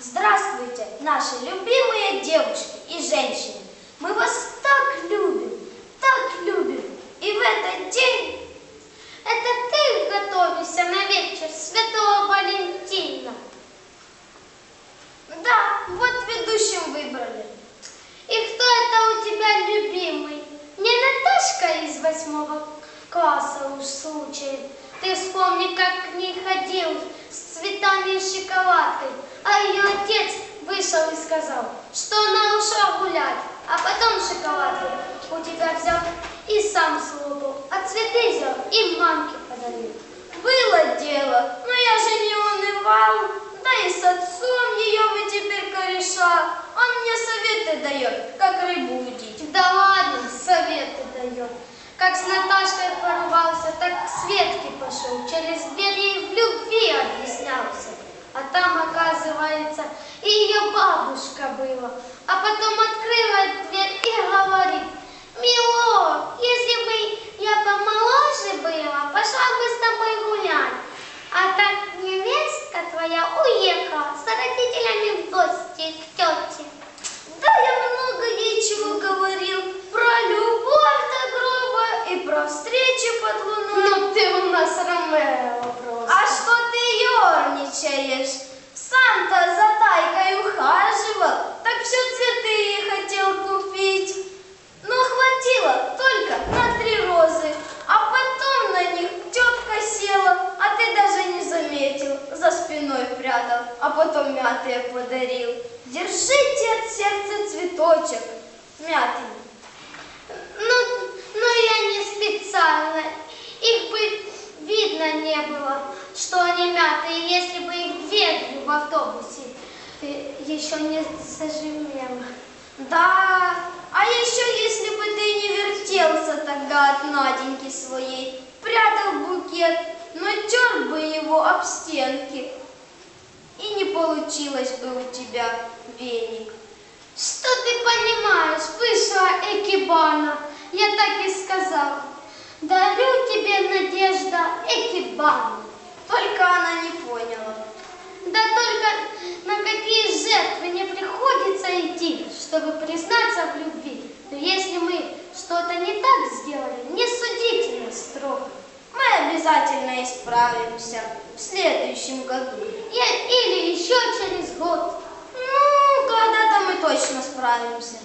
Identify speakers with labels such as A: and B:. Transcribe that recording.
A: Здравствуйте, наши любимые девушки и женщины. Мы вас так любим, так любим. И в этот день... Это ты готовишься на вечер Святого Валентина? Да, вот ведущим выбрали. И кто это у тебя любимый? Не Наташка из восьмого класса уж случай. Ты вспомни, как к ней и шоколадкой, а ее отец вышел и сказал, что она ушла гулять, а потом шоколадку у тебя взял и сам слопал, а цветы взял и мамке подарил. Было дело, но я же не унывал, да и с отцом ее вы теперь кореша. Он мне советы дает, как рыбу удить. Да ладно, советы дает. Как с Наташкой порвался, так к Светке пошел. Через дверь ей в любви объяснялся. А там, оказывается, и ее бабушка была. А потом открыла дверь и говорит, Мило, если бы я помоложе была, пошла бы с тобой гулять. А так невестка твоя уехала с родителями в гости к тете. Да, я много ей чего говорил. Про любовь до гроба и про встречи под луной. Ну ты у нас Ромео просто. А что ты ерничаешь? Сам-то за Тайкой ухаживал, так все цветы ей хотел купить. Но хватило только на три розы, а потом на них тетка села, а ты даже не заметил, за спиной прятал, а потом мятые подарил. Держите от сердца цветочек, мятый. Ну, ну я не специально, их бы видно не было, что они мятые, если бы их две в автобусе еще не зажимела. Да, а еще если бы ты не вертелся тогда от Наденьки своей, прятал букет, но тер бы его об стенки, получилось бы у тебя веник. Что ты понимаешь, вышла Экибана, я так и сказала. Дарю тебе, Надежда, Экибану. Только она не поняла. Да только на какие жертвы не приходится идти, чтобы признаться в любви. Но если мы что-то не так сделали, не судите нас строго. Обязательно исправимся в следующем году. Или еще через год. Ну, когда-то мы точно справимся.